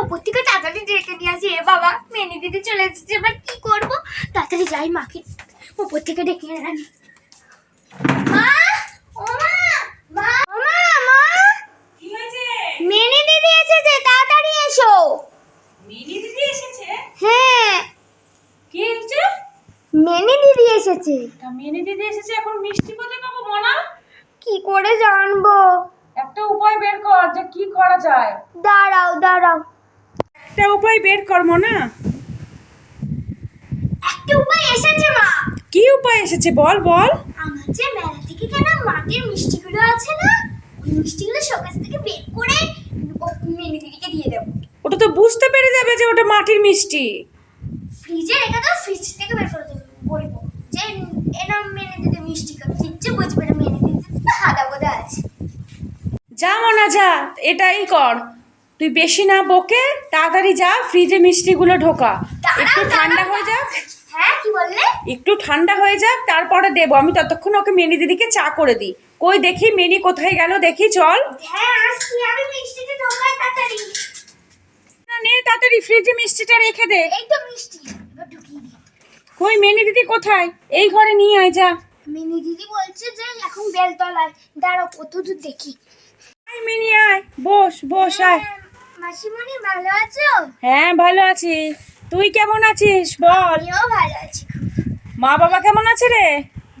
ওপর থেকে তাড়াতাড়ি ডেকে নিয়ে আসি এ বাবা মেনে দিদি চলে এসেছে এবার কি করব তাড়াতাড়ি যাই মাকে ওপর থেকে ডেকে আনি মা ও মা মা ও মা মা কি হয়েছে মিনি দিদি এসেছে তাড়াতাড়ি এসো মিনি দিদি এসেছে হ্যাঁ কি হয়েছে মিনি দিদি এসেছে। তা মিনি দিদি এসেছে এখন মিষ্টি কোথায় পাবো মনা কি করে জানব? একটা উপায় বের কর যে কি করা যায়। দাঁড়াও দাঁড়াও। একটা উপায় বের কর মনা। একটা উপায় এসেছে মা। কি উপায় এসেছে বল বল। আমার যে মেলা থেকে কেনা মাটির মিষ্টিগুলো আছে না ওই মিষ্টিগুলো শোকেস থেকে বের করে মেনে দিদিকে দিয়ে দেবো। ওটা তো বুঝতে পেরে যাবে যে ওটা মাটির মিষ্টি। ফ্রিজে রেখে দাও ফ্রিজ থেকে বের করে দেবো বলব যে এরা মেনে দিতে মিষ্টি খাবে কিচ্ছু বুঝবে না মেনে দিতে তো হাদা বোধা আছে যা মনা যা এটাই কর। তুই বেশি না বকে তাড়াতাড়ি যা ফ্রিজে মিষ্টিগুলো ঢোকা। একটু ঠান্ডা হয়ে যাক। হ্যাঁ একটু ঠান্ডা হয়ে যাক তারপরে দেবো। আমি ততক্ষণ ওকে মেনি দিদিকে চা করে দিই। কই দেখি মেনি কোথায় গেল? দেখি চল। হ্যাঁ না, তাড়াতাড়ি ফ্রিজে মিষ্টিটা রেখে দে। কই মেনি দিদি কোথায়? এই ঘরে নিয়ে আয় যা। মিনি দিদি বলছে যে এখন বেলতলায়। দাঁড়াও কত দূর দেখি। আয় মিনি আয়। বস বস আয়। হ্যাঁ, মাসিমণি ভালো আছো? হ্যাঁ ভালো আছি। তুই কেমন আছিস? বল। আমিও ভালো আছি মা বাবা কেমন আছে রে?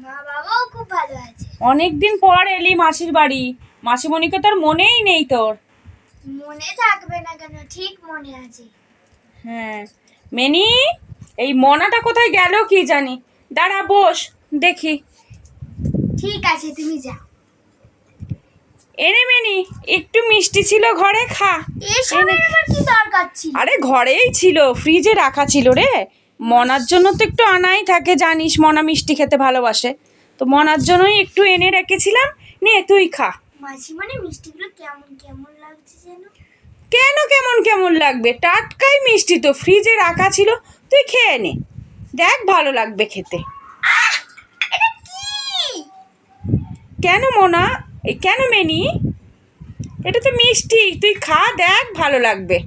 মা বাবাও খুব ভালো আছে। অনেক দিন পর এলি মাসির বাড়ি। মাসিমণিকে তোর মনেই নেই তোর। মনে থাকবে না কেন? ঠিক মনে আছে। হ্যাঁ। মেনি এই মনাটা কোথায় গেল কি জানি? দাঁড়া বস দেখি। ঠিক আছে তুমি যাও। এনে মেনি একটু মিষ্টি ছিল ঘরে খা। এই আবার কি দরকার ছিল? আরে ঘরেই ছিল ফ্রিজে রাখা ছিল রে। মনার জন্য তো একটু আনাই থাকে জানিস মনা মিষ্টি খেতে ভালোবাসে। তো মনার জন্যই একটু এনে রেখেছিলাম নে তুই খা। মাসিমণি মিষ্টিগুলো কেমন কেমন লাগছে যেন? কেন কেমন কেমন লাগবে? টাটকাই মিষ্টি তো ফ্রিজে রাখা ছিল তুই খেয়ে নে। দেখ ভালো লাগবে খেতে। কেন মোনা? এই কেন মেনি? এটা তো মিষ্টি। তুই খা দেখ ভালো লাগবে।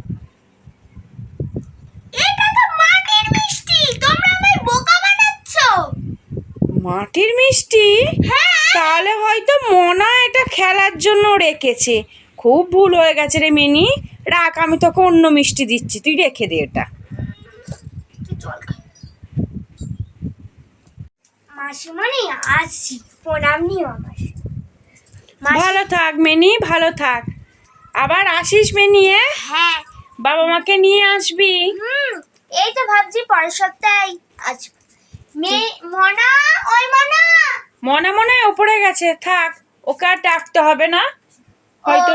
মাটির মিষ্টি। হ্যাঁ। তাহলে হয়তো মনা এটা খেলার জন্য রেখেছে। খুব ভুল হয়ে গেছে রে মিনি। রাখ আমি তোকে অন্য মিষ্টি দিচ্ছি। তুই রেখে দে এটা। মাসিমণি আসছি। প্রণাম নিও আমার ভালো থাক মেনি ভালো থাক। আবার আসিস মেনি? হ্যাঁ। বাবা মাকে নিয়ে আসবি। এই তো ভাবছি পরের সপ্তাহে আসব মনা ওই মনা। মনে মনে ওপরে গেছে থাক ওকে আর ডাকতে হবে না। হয়তো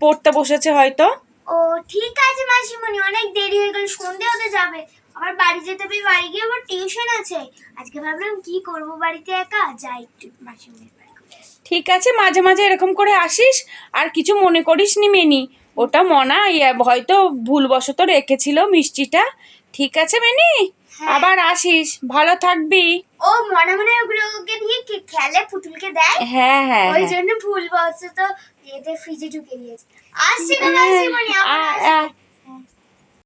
পড়তে বসেছে হয়তো। ও ঠিক আছে মাসিমণি অনেক দেরি হয়ে গেল সন্ধে হতে যাবে। আবার বাড়ি যেতে হবে বাড়ি গিয়ে আবার টিউশন আছে। আজকে ভাবলাম কি করব বাড়িতে একা? যাই একটু আসি। ঠিক আছে মাঝে মাঝে এরকম করে আসিস আর কিছু মনে করিস নি মেনি। ওটা মনা ইয়ে হয়তো ভুলবশত রেখেছিল মিষ্টিটা। ঠিক আছে মেনি? হ্যাঁ। আবার আসিস ভালো থাকবি। ও মনে মনে ওগুলোকে দিয়ে কে- খেলে পুতুলকে দেয়? হ্যাঁ হ্যাঁ ওই হ্যাঁ। জন্য ভুল বলছে তো এতে ফ্রিজে ঢুকে দিয়েছে। আসছি গো মাসিমণি